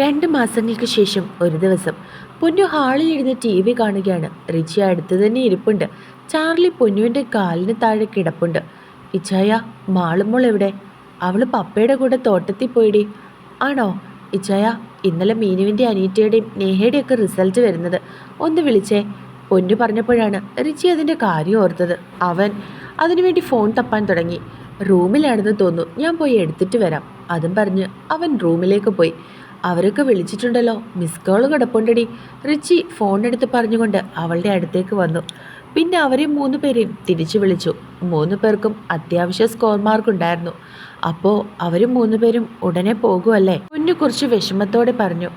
രണ്ട് മാസങ്ങൾക്ക് ശേഷം ഒരു ദിവസം പൊന്നു ഹാളിൽ ഇരുന്ന് ടി വി കാണുകയാണ്. റിച്ചി അടുത്ത് തന്നെ ഇരിപ്പുണ്ട്. ചാർലി പൊന്നുവിന്റെ കാലിന് താഴെ കിടപ്പുണ്ട്. ഇച്ചായ മാളുമോൾ എവിടെ? അവൾ പപ്പയുടെ കൂടെ തോട്ടത്തിൽ പോയിടി. ആണോ? ഇച്ചായ ഇന്നലെ മീനുവിന്റെ അനീറ്റയുടെയും നേഹയുടെയും ഒക്കെ റിസൾട്ട് വരുന്നത്. ഒന്ന് വിളിച്ചേ. പൊന്നു പറഞ്ഞപ്പോഴാണ് റിച്ചി അതിന്റെ കാര്യം ഓർത്തത്. അവൻ അതിനുവേണ്ടി ഫോൺ തപ്പാൻ തുടങ്ങി. റൂമിലാണെന്ന് തോന്നുന്നു. ഞാൻ പോയി എടുത്തിട്ട് വരാം. അതും പറഞ്ഞ് അവൻ റൂമിലേക്ക് പോയി. അവരൊക്കെ വിളിച്ചിട്ടുണ്ടല്ലോ. മിസ് കോൾ കിടപ്പുണ്ടടി. റിച്ചി ഫോൺ എടുത്ത് പറഞ്ഞുകൊണ്ട് അവളുടെ അടുത്തേക്ക് വന്നു. പിന്നെ അവരെ മൂന്ന് പേരെയും തിരിച്ചു വിളിച്ചു. മൂന്ന് പേർക്കും അത്യാവശ്യ സ്കോർ മാർക്ക് ഉണ്ടായിരുന്നു. അപ്പോൾ അവരും മൂന്ന് പേരും ഉടനെ പോകുമല്ലേ കുഞ്ഞു കുറച്ച് വിഷമത്തോടെ പറഞ്ഞു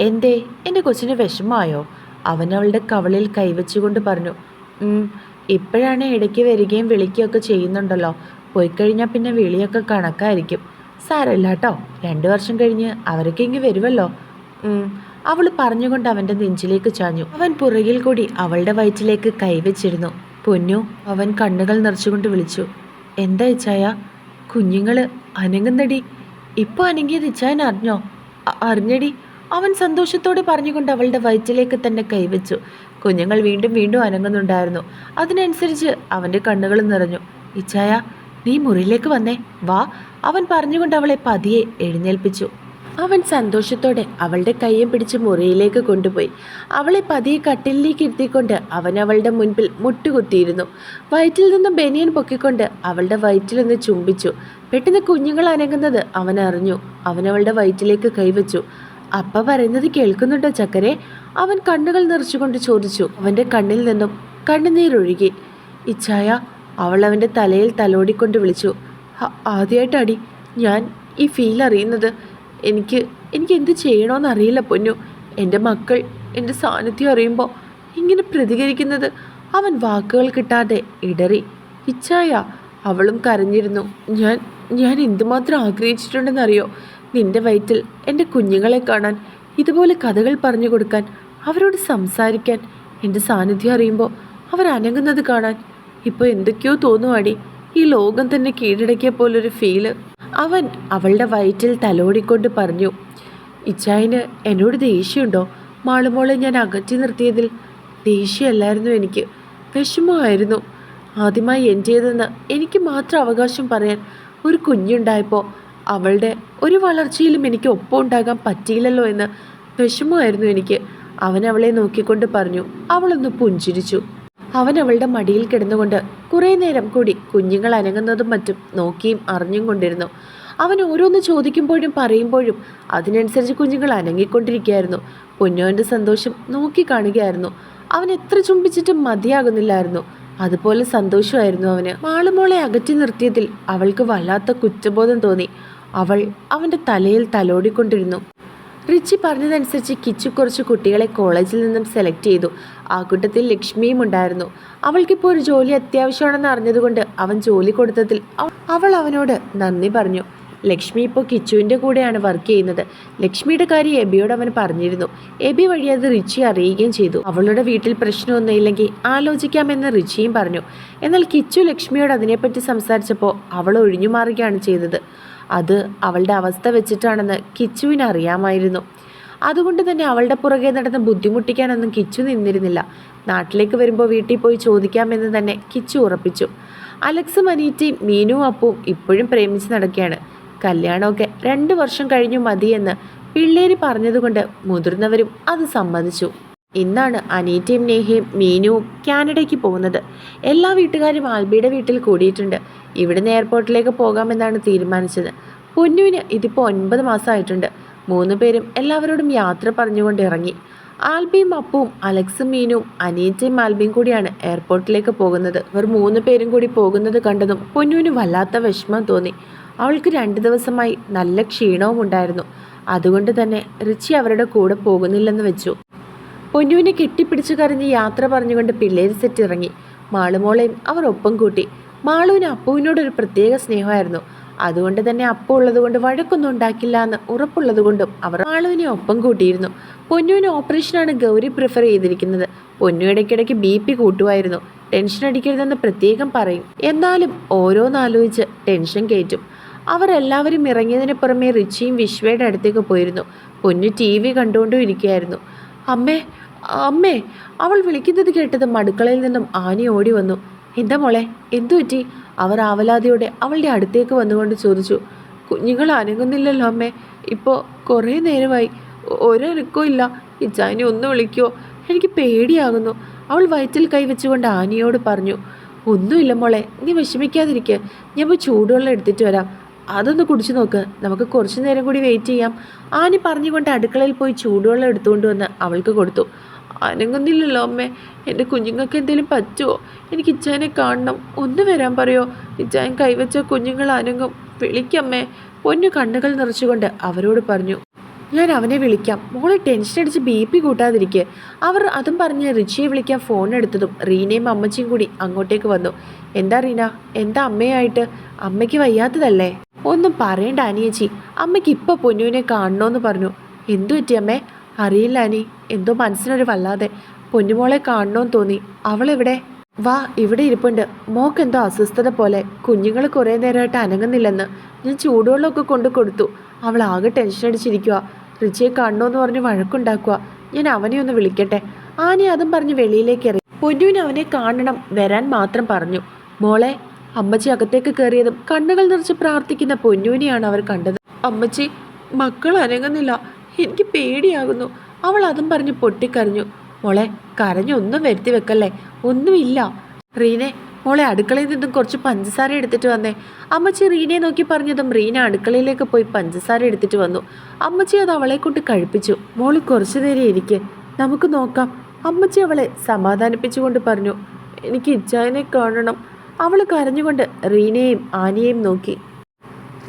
എന്തേ എന്റെ കൊച്ചിന് വിഷമമായോ? അവൻ അവളുടെ കവളിൽ കൈവച്ചുകൊണ്ട് പറഞ്ഞു "ഉം, ഇപ്പോഴാണ് ഇടയ്ക്ക് വരികയും വിളിക്കുകയൊക്കെ ചെയ്യുന്നുണ്ടല്ലോ. പോയി കഴിഞ്ഞാൽ പിന്നെ വിളിയൊക്കെ കണക്കായിരിക്കും. സാരമില്ല കേട്ടോ. രണ്ട് വർഷം കഴിഞ്ഞ് അവരൊക്കെ ഇങ്ങ് വരുമല്ലോ അവൾ പറഞ്ഞുകൊണ്ട് അവന്റെ നെഞ്ചിലേക്ക് ചാഞ്ഞു. അവൻ പുറകിൽ കൂടി അവളുടെ വയറ്റിലേക്ക് കൈവച്ചിരുന്നു പൊന്നു അവൻ കണ്ണുകൾ നിറച്ചുകൊണ്ട് വിളിച്ചു. എന്താ ഇച്ചായ? കുഞ്ഞുങ്ങൾ അനങ്ങുന്നടി. ഇപ്പോൾ അനങ്ങിയത് ഇച്ചായൻ അറിഞ്ഞോ? അറിഞ്ഞടി. അവൻ സന്തോഷത്തോടെ പറഞ്ഞുകൊണ്ട് അവളുടെ വയറ്റിലേക്ക് തന്നെ കൈവച്ചു കുഞ്ഞുങ്ങൾ വീണ്ടും വീണ്ടും അനങ്ങുന്നുണ്ടായിരുന്നു. അതിനനുസരിച്ച് അവന്റെ കണ്ണുകൾ നിറഞ്ഞു. ഇച്ചായ നീ മുറിയിലേക്ക് വന്നേ. വാ. അവൻ പറഞ്ഞുകൊണ്ട് അവളെ പതിയെ എഴുന്നേൽപ്പിച്ചു. അവൻ സന്തോഷത്തോടെ അവളുടെ കയ്യും പിടിച്ച് മുറിയിലേക്ക് കൊണ്ടുപോയി. അവളെ പതിയെ കട്ടിലിലേക്ക് ഇരുത്തിക്കൊണ്ട് അവൻ അവളുടെ മുൻപിൽ മുട്ടുകുത്തിയിരുന്നു. വയറ്റിൽ നിന്നും ബനിയൻ പൊക്കിക്കൊണ്ട് അവളുടെ വയറ്റിലൊന്ന് ചുംബിച്ചു. പെട്ടെന്ന് കുഞ്ഞുങ്ങൾ അനങ്ങുന്നത് അവൻ അറിഞ്ഞു. അവൻ അവളുടെ വയറ്റിലേക്ക് കൈവച്ചു. അപ്പ പറയുന്നത് കേൾക്കുന്നുണ്ടോ ചക്കരെ? അവൻ കണ്ണുകൾ നിറച്ചുകൊണ്ട് ചോദിച്ചു. അവന്റെ കണ്ണിൽ നിന്നും കണ്ണുനീരൊഴുകി. ഇച്ഛായ അവൾ അവന്റെ തലയിൽ തലോടിക്കൊണ്ട് വിളിച്ചു. ആദ്യമായിട്ടടി ഞാൻ ഈ ഫീൽ അറിയുന്നത്. എനിക്ക് എനിക്ക് എന്ത് ചെയ്യണമെന്ന് അറിയില്ല പൊന്നു. എന്റെ മക്കൾ എന്റെ സാന്നിധ്യം അറിയുമ്പോൾ ഇങ്ങനെ പ്രതികരിക്കുന്നത് അവൻ വാക്കുകൾ കിട്ടാതെ ഇടറി. ഇച്ഛായ അവളും കരഞ്ഞിരുന്നു. ഞാൻ ഞാൻ എന്തുമാത്രം ആഗ്രഹിച്ചിട്ടുണ്ടെന്നറിയോ? നിന്റെ വയറ്റിൽ എന്റെ കുഞ്ഞുങ്ങളെ കാണാൻ ഇതുപോലെ കഥകൾ പറഞ്ഞു കൊടുക്കാൻ അവരോട് സംസാരിക്കാൻ എന്റെ സാന്നിധ്യം അറിയുമ്പോൾ അവർ അനങ്ങുന്നത് കാണാൻ. ഇപ്പോൾ എന്തൊക്കെയോ തോന്നുവാടി ഈ ലോകം തന്നെ കീഴടക്കിയ പോലൊരു ഫീൽ അവൻ അവളുടെ വയറ്റിൽ തലോടിക്കൊണ്ട് പറഞ്ഞു ഇച്ചായന് എന്നോട് ദേഷ്യമുണ്ടോ? മാളുമോളെ ഞാൻ അകറ്റി നിർത്തിയതിൽ ദേഷ്യമല്ലായിരുന്നു എനിക്ക്. വിഷമമായിരുന്നു. ആദ്യമായി എന്റേതെന്ന് എനിക്ക് മാത്രം അവകാശം പറയാൻ ഒരു കുഞ്ഞുണ്ടായപ്പോൾ അവളുടെ ഒരു വളർച്ചയിലും എനിക്ക് ഒപ്പം ഉണ്ടാകാൻ പറ്റിയില്ലല്ലോ എന്ന് വിഷമമായിരുന്നു എനിക്ക്. അവൻ അവളെ നോക്കിക്കൊണ്ട് പറഞ്ഞു അവളൊന്ന് പുഞ്ചിരിച്ചു. അവൻ അവളുടെ മടിയിൽ കിടന്നുകൊണ്ട് കുറേ നേരം കൂടി കുഞ്ഞുങ്ങൾ അനങ്ങുന്നതും മറ്റും നോക്കിയും അറിഞ്ഞും കൊണ്ടിരുന്നു. അവൻ ഓരോന്ന് ചോദിക്കുമ്പോഴും പറയുമ്പോഴും അതിനനുസരിച്ച് കുഞ്ഞുങ്ങൾ അനങ്ങിക്കൊണ്ടിരിക്കുകയായിരുന്നു. പൊന്നോന്റെ സന്തോഷം നോക്കി കാണുകയായിരുന്നു. അവൻ എത്ര ചുംബിച്ചിട്ടും മതിയാകുന്നില്ലായിരുന്നു. അതുപോലെ സന്തോഷമായിരുന്നു അവന്. മാളുമോളെ അകറ്റി നിർത്തിയതിൽ അവൾക്ക് വല്ലാത്ത കുറ്റബോധം തോന്നി. അവൾ അവന്റെ തലയിൽ തലോടിക്കൊണ്ടിരുന്നു. റിച്ചി പറഞ്ഞതനുസരിച്ച് കിച്ചു കുറച്ച് കുട്ടികളെ കോളേജിൽ നിന്നും സെലക്ട് ചെയ്തു. ആ കൂട്ടത്തിൽ ലക്ഷ്മിയും ഉണ്ടായിരുന്നു. അവൾക്കിപ്പോൾ ഒരു ജോലി അത്യാവശ്യമാണെന്ന് അറിഞ്ഞതുകൊണ്ട് അവൻ ജോലി കൊടുത്തതിൽ അവൾ അവനോട് നന്ദി പറഞ്ഞു. ലക്ഷ്മി ഇപ്പോൾ കിച്ചുവിന്റെ കൂടെയാണ് വർക്ക് ചെയ്യുന്നത്. ലക്ഷ്മിയുടെ കാര്യം എബിയോട് അവൻ പറഞ്ഞിരുന്നു. എബി വഴി അത് റിച്ചി അറിയുകയും ചെയ്തു. അവളുടെ വീട്ടിൽ പ്രശ്നമൊന്നുമില്ലെങ്കിൽ ആലോചിക്കാമെന്ന് റിച്ചിയും പറഞ്ഞു. എന്നാൽ കിച്ചു ലക്ഷ്മിയോട് അതിനെപ്പറ്റി സംസാരിച്ചപ്പോൾ അവൾ ഒഴിഞ്ഞു മാറുകയാണ് ചെയ്തത്. അത് അവളുടെ അവസ്ഥ വെച്ചിട്ടാണെന്ന് കിച്ചുവിന് അറിയാമായിരുന്നു. അതുകൊണ്ട് തന്നെ അവളുടെ പുറകെ നടന്ന് ബുദ്ധിമുട്ടിക്കാനൊന്നും കിച്ചു നിന്നിരുന്നില്ല. നാട്ടിലേക്ക് വരുമ്പോൾ വീട്ടിൽ പോയി ചോദിക്കാമെന്ന് തന്നെ കിച്ചു ഉറപ്പിച്ചു. അലക്സും അനീറ്റയും മീനുവും അപ്പവും ഇപ്പോഴും പ്രേമിച്ച് നടക്കുകയാണ്. കല്യാണമൊക്കെ രണ്ട് വർഷം കഴിഞ്ഞു മതിയെന്ന് പിള്ളേര് പറഞ്ഞതുകൊണ്ട് മുതിർന്നവരും അത് സമ്മതിച്ചു. ഇന്നാണ് അനീറ്റയും നേഹയും മീനുവും കാനഡയ്ക്ക് പോകുന്നത്. എല്ലാ വീട്ടുകാരും ആൽബിയുടെ വീട്ടിൽ കൂടിയിട്ടുണ്ട്. ഇവിടുന്ന് എയർപോർട്ടിലേക്ക് പോകാമെന്നാണ് തീരുമാനിച്ചത്. പൊന്നുവിന് ഇതിപ്പോൾ ഒൻപത് മാസമായിട്ടുണ്ട്. മൂന്ന് പേരും എല്ലാവരോടും യാത്ര പറഞ്ഞുകൊണ്ട് ഇറങ്ങി. ആൽബിയും അപ്പുവും അലക്സും മീനും അനീറ്റയും ആൽബിയും കൂടിയാണ് എയർപോർട്ടിലേക്ക് പോകുന്നത്. ഇവർ മൂന്ന് പേരും കൂടി പോകുന്നത് കണ്ടതും പൊന്നുവിന് വല്ലാത്ത വിഷമം തോന്നി. അവൾക്ക് രണ്ട് ദിവസമായി നല്ല ക്ഷീണവും ഉണ്ടായിരുന്നു. അതുകൊണ്ട് തന്നെ റിച്ചി അവരുടെ കൂടെ പോകുന്നില്ലെന്ന് വെച്ചു. പൊന്നുവിനെ കെട്ടിപ്പിടിച്ചു കരഞ്ഞ് യാത്ര പറഞ്ഞുകൊണ്ട് പിള്ളേര് സെറ്റ് ഇറങ്ങി മാളുമോളെയും അവർ ഒപ്പം കൂട്ടി. മാളുവിന് അപ്പുവിനോടൊരു പ്രത്യേക സ്നേഹമായിരുന്നു. അതുകൊണ്ട് തന്നെ അപ്പു ഉള്ളതുകൊണ്ട് വഴക്കൊന്നും ഉണ്ടാക്കില്ല എന്ന് ഉറപ്പുള്ളതുകൊണ്ടും അവർ മാളുവിനെ ഒപ്പം കൂട്ടിയിരുന്നു. പൊന്നുവിന് ഓപ്പറേഷനാണ് ഗൗരി പ്രിഫർ ചെയ്തിരിക്കുന്നത്. പൊന്നു ഇടയ്ക്കിടയ്ക്ക് ബി പി കൂട്ടുമായിരുന്നു. ടെൻഷൻ അടിക്കരുതെന്ന് പ്രത്യേകം പറയും. എന്നാലും ഓരോന്നാലോചിച്ച് ടെൻഷൻ കയറ്റും. അവരെല്ലാവരും ഇറങ്ങിയതിന് പുറമെ റിച്ചിയും വിശ്വയുടെ അടുത്തേക്ക് പോയിരുന്നു. പൊന്നു ടി വി കണ്ടുകൊണ്ടും ഇരിക്കുകയായിരുന്നു. അമ്മേ അമ്മേ അവൾ വിളിക്കുന്നത് കേട്ടതും അടുക്കളയിൽ നിന്നും ആനി ഓടി വന്നു. എന്താ മോളെ എന്തു പറ്റി? അവർ ആവലാതിയോടെ അവളുടെ അടുത്തേക്ക് വന്നുകൊണ്ട് ചോദിച്ചു. കുഞ്ഞുങ്ങൾ അനങ്ങുന്നില്ലല്ലോ അമ്മേ. ഇപ്പോൾ കുറേ നേരമായി. ഒരനക്കോ ഇല്ല. ഇച്ചാനി ഒന്ന് വിളിക്കുമോ എനിക്ക് പേടിയാകുന്നു. അവൾ വയറ്റിൽ കൈവച്ചുകൊണ്ട് ആനിയോട് പറഞ്ഞു ഒന്നുമില്ല മോളെ നീ വിഷമിക്കാതിരിക്കുക ഞാൻ പോയി ചൂടുവെള്ളം എടുത്തിട്ട് വരാം. അതൊന്ന് കുടിച്ചു നോക്ക്. നമുക്ക് കുറച്ചു നേരം കൂടി വെയിറ്റ് ചെയ്യാം. ആനി പറഞ്ഞുകൊണ്ട് അടുക്കളയിൽ പോയി ചൂടുവെള്ളം എടുത്തുകൊണ്ട് വന്ന് അവൾക്ക് കൊടുത്തു. അനങ്ങുന്നില്ലല്ലോ അമ്മേ. എന്റെ കുഞ്ഞുങ്ങൾക്ക് എന്തെങ്കിലും പറ്റുമോ എനിക്ക് ഇച്ചാനെ കാണണം. ഒന്ന് വരാൻ പറയോ? ഇച്ചാൻ കൈവച്ച കുഞ്ഞുങ്ങൾ അനങ്ങും. വിളിക്കമ്മേ. പൊന്നു കണ്ണുകൾ നിറച്ചുകൊണ്ട് അവരോട് പറഞ്ഞു ഞാൻ അവനെ വിളിക്കാം. മോളെ ടെൻഷൻ അടിച്ച് ബി പി കൂട്ടാതിരിക്കെ. അവർ അതും പറഞ്ഞ് റിച്ചിയെ വിളിക്കാൻ ഫോൺ എടുത്തതും റീനയും അമ്മച്ചിയും കൂടി അങ്ങോട്ടേക്ക് വന്നു. എന്താ റീന? എന്താ അമ്മയായിട്ട്? അമ്മയ്ക്ക് വയ്യാത്തതല്ലേ? ഒന്നും പറയണ്ട അനിയച്ചി. അമ്മയ്ക്ക് ഇപ്പോൾ പൊന്നുവിനെ കാണണമെന്ന് പറഞ്ഞു. എന്തു പറ്റി അമ്മേ? അറിയില്ല അനി. എന്തോ മനസ്സിനൊരു വല്ലാതെ. പൊന്നുമോളെ കാണണമെന്ന് തോന്നി. അവളെവിടെ? വാ ഇവിടെ ഇരിപ്പുണ്ട്. മോക്കെന്തോ അസ്വസ്ഥത പോലെ. കുഞ്ഞുങ്ങൾ കുറേ നേരമായിട്ട് അനങ്ങുന്നില്ലെന്ന് ഞാൻ ചൂടുവെള്ളമൊക്കെ കൊണ്ട് കൊടുത്തു. അവൾ ആകെ ടെൻഷൻ അടിച്ചിരിക്കുക റിച്ചിയെ കാണണമെന്ന് പറഞ്ഞ് വഴക്കുണ്ടാക്കുക ഞാൻ അവനെ ഒന്ന് വിളിക്കട്ടെ. ആനി അതും പറഞ്ഞ് വെളിയിലേക്ക് ഇറങ്ങി. പൊന്നുവിന് അവനെ കാണണം വരാൻ മാത്രം പറഞ്ഞു. മോളെ അമ്മച്ചി അകത്തേക്ക് കയറിയതും കണ്ണുകൾ നിറച്ച് പ്രാർത്ഥിക്കുന്ന പൊന്നുവിനെയാണ് അവർ കണ്ടത്. അമ്മച്ചി മക്കൾ അനങ്ങുന്നില്ല. എനിക്ക് പേടിയാകുന്നു. അവൾ അതും പറഞ്ഞ് പൊട്ടിക്കരഞ്ഞു. മോളെ കരഞ്ഞൊന്നും വരുത്തി വെക്കല്ലേ? ഒന്നുമില്ല. റീനെ മോളെ അടുക്കളയിൽ നിന്നും കുറച്ച് പഞ്ചസാര എടുത്തിട്ട് വന്നേ. അമ്മച്ചി റീനെ നോക്കി പറഞ്ഞതും റീന അടുക്കളയിലേക്ക് പോയി പഞ്ചസാര എടുത്തിട്ട് വന്നു. അമ്മച്ചി അത് അവളെ കൊണ്ട് കഴിപ്പിച്ചു. മോൾ കുറച്ചു നേരം ഇരിക്കെ. നമുക്ക് നോക്കാം. അമ്മച്ചി അവളെ സമാധാനിപ്പിച്ചുകൊണ്ട് പറഞ്ഞു. എനിക്ക് ഇച്ചായനെ കാണണം. അവൾ കരഞ്ഞുകൊണ്ട് റീനയെയും ആനിയെയും നോക്കി.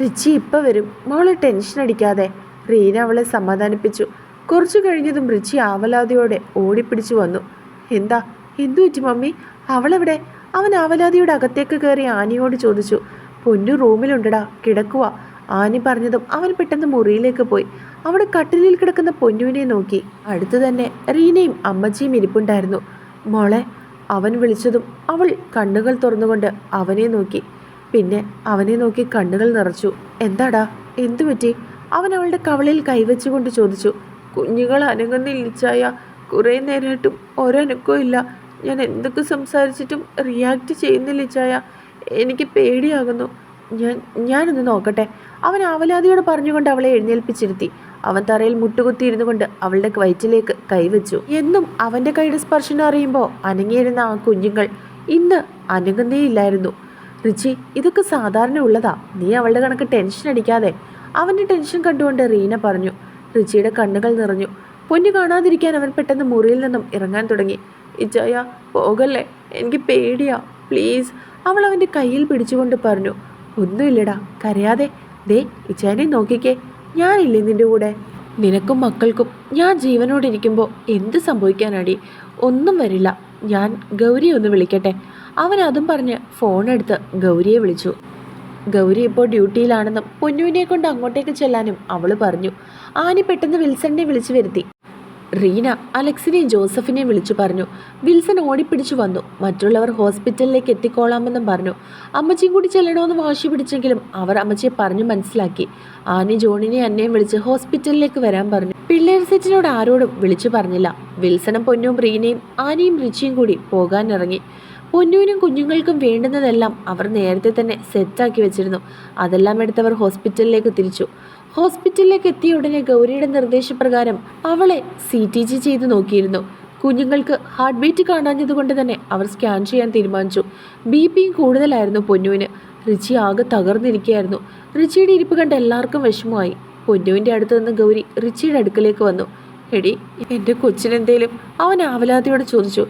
റിച്ചി ഇപ്പം വരും. മോളെ ടെൻഷൻ അടിക്കാതെ. റീന അവളെ സമാധാനിപ്പിച്ചു. കുറച്ചു കഴിഞ്ഞതും റിച്ചി ആവലാതിയോടെ ഓടിപ്പിടിച്ചു വന്നു. എന്താ? എന്തു മമ്മി? അവളെവിടെ? അവൻ ആവലാതിയുടെ അകത്തേക്ക് കയറി ആനിയോട് ചോദിച്ചു. പൊന്നു റൂമിലുണ്ടടാ കിടക്കുക ആനി പറഞ്ഞതും അവൻ പെട്ടെന്ന് മുറിയിലേക്ക് പോയി. അവിടെ കട്ടിലിൽ കിടക്കുന്ന പൊന്നുവിനെ നോക്കി. അടുത്തു തന്നെ റീനയും അമ്മച്ചിയും ഇരിപ്പുണ്ടായിരുന്നു. മോളെ അവൻ വിളിച്ചതും അവൾ കണ്ണുകൾ തുറന്നുകൊണ്ട് അവനെ നോക്കി. പിന്നെ അവനെ നോക്കി കണ്ണുകൾ നിറച്ചു. എന്താടാ? എന്തു പറ്റി അവൻ അവളുടെ കവളിൽ കൈവച്ചുകൊണ്ട് ചോദിച്ചു കുഞ്ഞുങ്ങൾ അനങ്ങുന്നില്ലിച്ചായ കുറേ നേരമായിട്ടും ഒരനക്കവും ഇല്ല. ഞാൻ എന്തൊക്കെ സംസാരിച്ചിട്ടും റിയാക്ട് ചെയ്യുന്നില്ല ചായ. എനിക്ക് പേടിയാകുന്നു. ഞാൻ ഞാനൊന്ന് നോക്കട്ടെ. അവൻ ആവലാതിയോട് പറഞ്ഞുകൊണ്ട് അവളെ എഴുന്നേൽപ്പിച്ചിരുത്തി. അവൻ തറയിൽ മുട്ടുകുത്തി ഇരുന്നു കൊണ്ട് അവളുടെ വയറ്റിലേക്ക് കൈവച്ചു. എന്നും അവന്റെ കൈയുടെ സ്പർശനം അറിയുമ്പോൾ അനങ്ങിയിരുന്ന ആ കുഞ്ഞുങ്ങൾ ഇന്ന് അനങ്ങുന്നേയില്ലായിരുന്നു. റിച്ചി ഇതൊക്കെ സാധാരണ ഉള്ളതാ നീ അവളുടെ കണക്ക് ടെൻഷൻ അടിക്കാതെ അവന്റെ ടെൻഷൻ കണ്ടുകൊണ്ട് റീന പറഞ്ഞു. റിച്ചിയുടെ കണ്ണുകൾ നിറഞ്ഞു. പൊന്നു കാണാതിരിക്കാൻ അവൻ പെട്ടെന്ന് മുറിയിൽ നിന്നും ഇറങ്ങാൻ തുടങ്ങി. ഇച്ചായ പോകല്ലേ? എനിക്ക് പേടിയാ. പ്ലീസ്. അവൾ അവന്റെ കയ്യിൽ പിടിച്ചുകൊണ്ട് പറഞ്ഞു. ഒന്നുമില്ലടാ. കരയാതെ. ദേ ഇച്ചാനെ നോക്കിക്കേ. ഞാനില്ലേ നിന്റെ കൂടെ? നിനക്കും മക്കൾക്കും ഞാൻ ജീവനോടിരിക്കുമ്പോൾ എന്ത് സംഭവിക്കാനാടി? ഒന്നും വരില്ല. ഞാൻ ഗൗരിയെ ഒന്ന് വിളിക്കട്ടെ. അവൻ അതും പറഞ്ഞ് ഫോണെടുത്ത് ഗൗരിയെ വിളിച്ചു. ഗൗരി ഇപ്പോൾ ഡ്യൂട്ടിയിലാണെന്നും പൊന്നുവിനെ കൊണ്ട് അങ്ങോട്ടേക്ക് ചെല്ലാനും അവൾ പറഞ്ഞു. ആനി പെട്ടെന്ന് വിൽസണിനെ വിളിച്ചു വരുത്തി. റീന അലക്സിനെയും ജോസഫിനെയും വിളിച്ചു പറഞ്ഞു. വിൽസൺ ഓടിപ്പിടിച്ചു വന്നു. മറ്റുള്ളവർ ഹോസ്പിറ്റലിലേക്ക് എത്തിക്കോളാമെന്നും പറഞ്ഞു. അമ്മച്ചിയും കൂടി ചെല്ലണമെന്ന് വാശി പിടിച്ചെങ്കിലും അവർ അമ്മച്ചിയെ പറഞ്ഞു മനസ്സിലാക്കി. ആനി ജോണിനെ അന്നയും വിളിച്ച് ഹോസ്പിറ്റലിലേക്ക് വരാൻ പറഞ്ഞു. പിള്ളേർ സെറ്റിനോട് ആരോടും വിളിച്ചു പറഞ്ഞില്ല. വിൽസണും പൊന്നും റീനയും ആനയും റിച്ചിയും കൂടി പോകാനിറങ്ങി. പൊന്നുവിനും കുഞ്ഞുങ്ങൾക്കും വേണ്ടുന്നതെല്ലാം അവർ നേരത്തെ തന്നെ സെറ്റാക്കി വെച്ചിരുന്നു. അതെല്ലാം എടുത്തവർ ഹോസ്പിറ്റലിലേക്ക് തിരിച്ചു. ഹോസ്പിറ്റലിലേക്ക് എത്തിയ ഉടനെ ഗൗരിയുടെ നിർദ്ദേശപ്രകാരം അവളെ സി ടി ജി ചെയ്ത് നോക്കിയിരുന്നു. കുഞ്ഞുങ്ങൾക്ക് ഹാർട്ട് ബീറ്റ് കാണാഞ്ഞതുകൊണ്ട് തന്നെ അവർ സ്കാൻ ചെയ്യാൻ തീരുമാനിച്ചു. ബി പിയും കൂടുതലായിരുന്നു പൊന്നുവിന് റിച്ചി ആകെ തകർന്നിരിക്കുകയായിരുന്നു റിച്ചിയുടെ ഇരിപ്പ് കണ്ട് എല്ലാവർക്കും വിഷമമായി. പൊന്നുവിന്റെ അടുത്ത് നിന്ന് ഗൗരി റിച്ചിയുടെ അടുക്കലേക്ക് വന്നു. എടി എന്റെ കൊച്ചിനെന്തേലും? അവൻ ആവലാതിയോട് ചോദിച്ചു.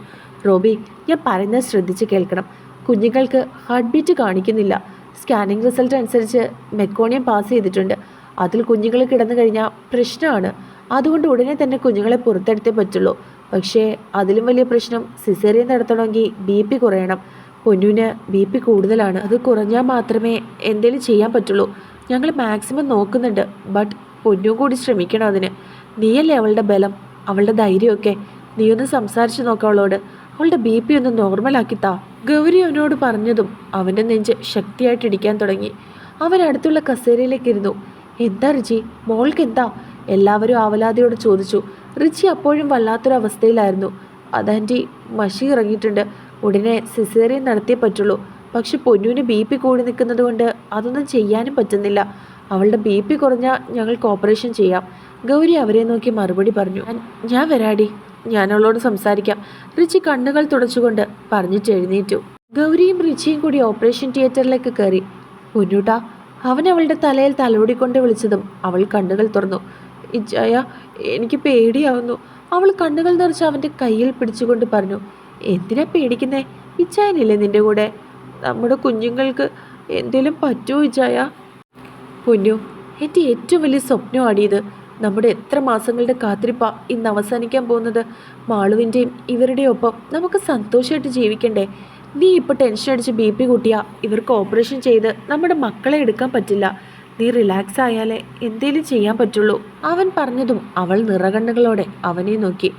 റോബി ഞാൻ പറയുന്നത് ശ്രദ്ധിച്ച് കേൾക്കണം. കുഞ്ഞുങ്ങൾക്ക് ഹാർട്ട് ബീറ്റ് കാണിക്കുന്നില്ല. സ്കാനിങ് റിസൾട്ട് അനുസരിച്ച് മെക്കോണിയം പാസ് ചെയ്തിട്ടുണ്ട്. അതിൽ കുഞ്ഞുങ്ങൾ കിടന്നു കഴിഞ്ഞാൽ പ്രശ്നമാണ്. അതുകൊണ്ട് ഉടനെ തന്നെ കുഞ്ഞുങ്ങളെ പുറത്തെടുത്തേ പറ്റുള്ളൂ. പക്ഷേ അതിലും വലിയ പ്രശ്നം സിസേറിയൻ നടത്തണമെങ്കിൽ ബി പി കുറയണം. പൊന്നുവിന് ബി പി കൂടുതലാണ്. അത് കുറഞ്ഞാൽ മാത്രമേ എന്തെങ്കിലും ചെയ്യാൻ പറ്റുള്ളൂ. ഞങ്ങൾ മാക്സിമം നോക്കുന്നുണ്ട്. ബട്ട് പൊന്നു കൂടി ശ്രമിക്കണം അതിന്. നീയല്ലേ അവളുടെ ബലം? അവളുടെ ധൈര്യമൊക്കെ? നീ ഒന്ന് സംസാരിച്ച് നോക്കാം അവളോട്. അവളുടെ ബി പി ഒന്ന് നോർമലാക്കിത്താ. ഗൗരി അവനോട് പറഞ്ഞതും അവന്റെ നെഞ്ച് ശക്തിയായിട്ട് ഇടിക്കാൻ തുടങ്ങി. അവൻ അടുത്തുള്ള കസേരയിലേക്ക് ഇരുന്നു എന്താ റിജി മോൾക്ക് എന്താ എല്ലാവരും ആവലാതിയോട് ചോദിച്ചു. റിച്ചി അപ്പോഴും വല്ലാത്തൊരു അവസ്ഥയിലായിരുന്നു അതാന്റി മഷി ഇറങ്ങിയിട്ടുണ്ട്. ഉടനെ സിസേറിയൻ നടത്തിയേ പറ്റുള്ളൂ. പക്ഷെ പൊന്നുവിന് ബി പി കൂടി നിൽക്കുന്നത് കൊണ്ട് അതൊന്നും ചെയ്യാനും പറ്റുന്നില്ല. അവളുടെ ബി പി കുറഞ്ഞാൽ ഞങ്ങൾക്ക് ഓപ്പറേഷൻ ചെയ്യാം. ഗൗരി അവരെ നോക്കി മറുപടി പറഞ്ഞു. "ഞാൻ- ഞാൻ വരാടി. ഞാൻ അവളോട് സംസാരിക്കാം. റിച്ചി കണ്ണുകൾ തുടച്ചുകൊണ്ട് പറഞ്ഞിട്ട് എഴുന്നേറ്റു. ഗൗരിയും റിച്ചിയും കൂടി ഓപ്പറേഷൻ തിയേറ്ററിലേക്ക് കയറി. പൊന്നൂട്ട അവൻ അവളുടെ തലയിൽ തലോടിക്കൊണ്ട് വിളിച്ചതും അവൾ കണ്ണുകൾ തുറന്നു. ഇജയ എനിക്ക് പേടിയാവുന്നു. അവൾ കണ്ണുകൾ നിറച്ച് അവന്റെ കയ്യിൽ പിടിച്ചുകൊണ്ട് പറഞ്ഞു എന്തിനാ പേടിക്കുന്നേ? ഇച്ചായനില്ലേ നിന്റെ കൂടെ? നമ്മുടെ കുഞ്ഞുങ്ങൾക്ക് എന്തേലും പറ്റുമോ ഇച്ചായ പൊന്നു എന്റെ ഏറ്റവും വലിയ സ്വപ്നം ഇത്. നമ്മുടെ എത്ര മാസങ്ങളുടെ കാത്തിരിപ്പാ ഇന്ന് അവസാനിക്കാൻ പോകുന്നത്? മാളുവിന്റെയും ഇവരുടെയും ഒപ്പം നമുക്ക് സന്തോഷമായിട്ട് ജീവിക്കണ്ടേ? നീ ഇപ്പോൾ ടെൻഷൻ അടിച്ച് ബി പി കൂട്ടിയാ. ഇവർക്ക് ഓപ്പറേഷൻ ചെയ്ത് നമ്മുടെ മക്കളെ എടുക്കാൻ പറ്റില്ല. നീ റിലാക്സ് ആയാലേ എന്തേലും ചെയ്യാൻ പറ്റുള്ളൂ. അവൻ പറഞ്ഞതും അവൾ നിറകണ്ണുകളോടെ അവനെ നോക്കി.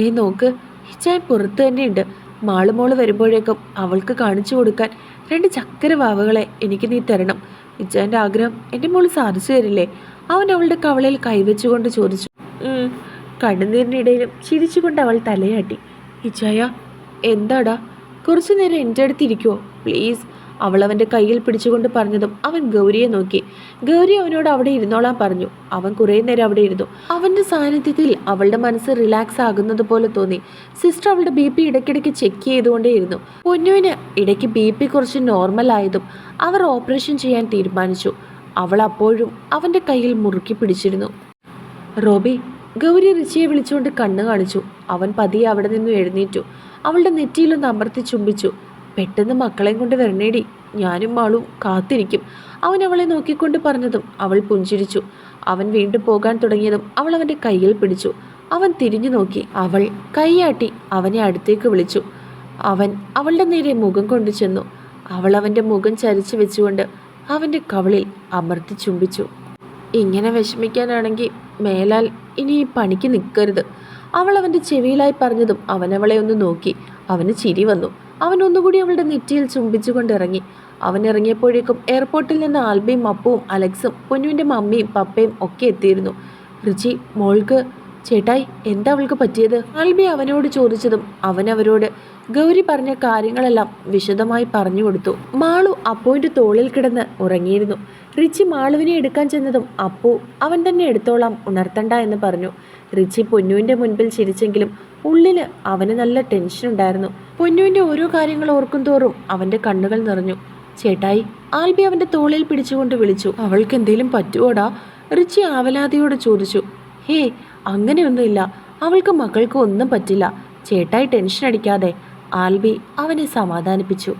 നീ നോക്ക് ഇച്ചായൻ പുറത്ത് തന്നെയുണ്ട്. മാളുമോൾ വരുമ്പോഴേക്കും അവൾക്ക് കാണിച്ചു കൊടുക്കാൻ രണ്ട് ചക്കര വാവകളെ എനിക്ക് നീ തരണം. ഇച്ചാന്റെ ആഗ്രഹം എന്റെ മോൾ സാധിച്ചു തരില്ലേ? അവൻ അവളുടെ കവളയിൽ കൈവച്ചുകൊണ്ട് ചോദിച്ചു. കണ്ണുനീരിനിടയിലും ചിരിച്ചുകൊണ്ട് അവൾ തലയാട്ടി. ഇച്ചായ എന്താടാ? കുറച്ചു നേരം എന്റെ അടുത്തിരിക്കുമോ പ്ലീസ് അവൾ അവന്റെ കയ്യിൽ പിടിച്ചുകൊണ്ട് പറഞ്ഞതും അവൻ ഗൗരിയെ നോക്കി. ഗൗരി അവനോട് അവിടെ ഇരുന്നോളാൻ പറഞ്ഞു. അവൻ കുറേ നേരം അവിടെ ഇരുന്നു. അവന്റെ സാന്നിധ്യത്തിൽ അവളുടെ മനസ്സ് റിലാക്സ് ആകുന്നത് പോലെ തോന്നി. സിസ്റ്റർ അവളുടെ ബി പി ഇടയ്ക്കിടയ്ക്ക് ചെക്ക് ചെയ്തുകൊണ്ടേയിരുന്നു പൊന്നുവിന് ഇടയ്ക്ക് ബി പി കുറച്ച് നോർമൽ ആയതും അവർ ഓപ്പറേഷൻ ചെയ്യാൻ തീരുമാനിച്ചു. അവൾ അപ്പോഴും അവന്റെ കയ്യിൽ മുറുക്കി പിടിച്ചിരുന്നു. റോബി ഗൗരി റിച്ചിയെ വിളിച്ചുകൊണ്ട് കണ്ണ് കാണിച്ചു. അവൻ പതിയെ അവിടെ നിന്നും എഴുന്നേറ്റു. അവളുടെ നെറ്റിയിലൊന്ന് അമർത്തി ചുംബിച്ചു. പെട്ടെന്ന് മക്കളെയും കൊണ്ട് വരണേടി. ഞാനും മാളും കാത്തിരിക്കും. അവൻ അവളെ നോക്കിക്കൊണ്ട് പറഞ്ഞതും അവൾ പുഞ്ചിരിച്ചു. അവൻ വീണ്ടും പോകാൻ തുടങ്ങിയതും അവൾ അവന്റെ കയ്യിൽ പിടിച്ചു. അവൻ തിരിഞ്ഞു നോക്കി. അവൾ കൈയാട്ടി അവനെ അടുത്തേക്ക് വിളിച്ചു. അവൻ അവളുടെ നേരെ മുഖം കൊണ്ടു ചെന്നു. അവൾ അവന്റെ മുഖം ചരിച്ചു വെച്ചുകൊണ്ട് അവന്റെ കവളിൽ അമർത്തി ചുംബിച്ചു. ഇങ്ങനെ വിഷമിക്കാനാണെങ്കിൽ മേലാൽ ഇനി ഈ പണിക്ക് നിൽക്കരുത് അവൾ അവന്റെ ചെവിയിലായി പറഞ്ഞതും അവനവളെ ഒന്ന് നോക്കി. അവന് ചിരി വന്നു. അവൻ ഒന്നുകൂടി അവളുടെ നെറ്റിയിൽ ചുംബിച്ചുകൊണ്ട് ഇറങ്ങി അവൻ ഇറങ്ങിയപ്പോഴേക്കും എയർപോർട്ടിൽ നിന്ന് ആൽബിയും അപ്പുവും അലക്സും പൊന്നുവിന്റെ മമ്മിയും പപ്പയും ഒക്കെ എത്തിയിരുന്നു. റിച്ചി മോൾക്ക് ചേട്ടായി എന്താ അവൾക്ക് പറ്റിയത്? ആൽബി അവനോട് ചോദിച്ചതും അവൻ അവരോട് ഗൗരി പറഞ്ഞ കാര്യങ്ങളെല്ലാം വിശദമായി പറഞ്ഞു കൊടുത്തു. മാളു അപ്പുവിന്റെ തോളിൽ കിടന്ന് ഉറങ്ങിയിരുന്നു. റിച്ചി മാളുവിനെ എടുക്കാൻ ചെന്നതും അപ്പു അവൻ തന്നെ എടുത്തോളാം ഉണർത്തണ്ട എന്ന് പറഞ്ഞു. റിച്ചി പൊന്നുവിന്റെ മുൻപിൽ ചിരിച്ചെങ്കിലും ഉള്ളിൽ അവന് നല്ല ടെൻഷൻ ഉണ്ടായിരുന്നു. പൊന്നുവിന്റെ ഓരോ കാര്യങ്ങൾ ഓർക്കും തോറും അവന്റെ കണ്ണുകൾ നിറഞ്ഞു. ചേട്ടായി ആൽബി അവന്റെ തോളിൽ പിടിച്ചുകൊണ്ട് വിളിച്ചു. അവൾക്ക് എന്തേലും പറ്റുവോടാ? റിച്ചി ആവലാതിയോട് ചോദിച്ചു. ഹേ അങ്ങനെയൊന്നുമില്ല. അവൾക്ക് മക്കൾക്ക് ഒന്നും പറ്റില്ല. ചേട്ടായി ടെൻഷൻ അടിക്കാതെ ആൽബി അവനെ സമാധാനിപ്പിച്ചു.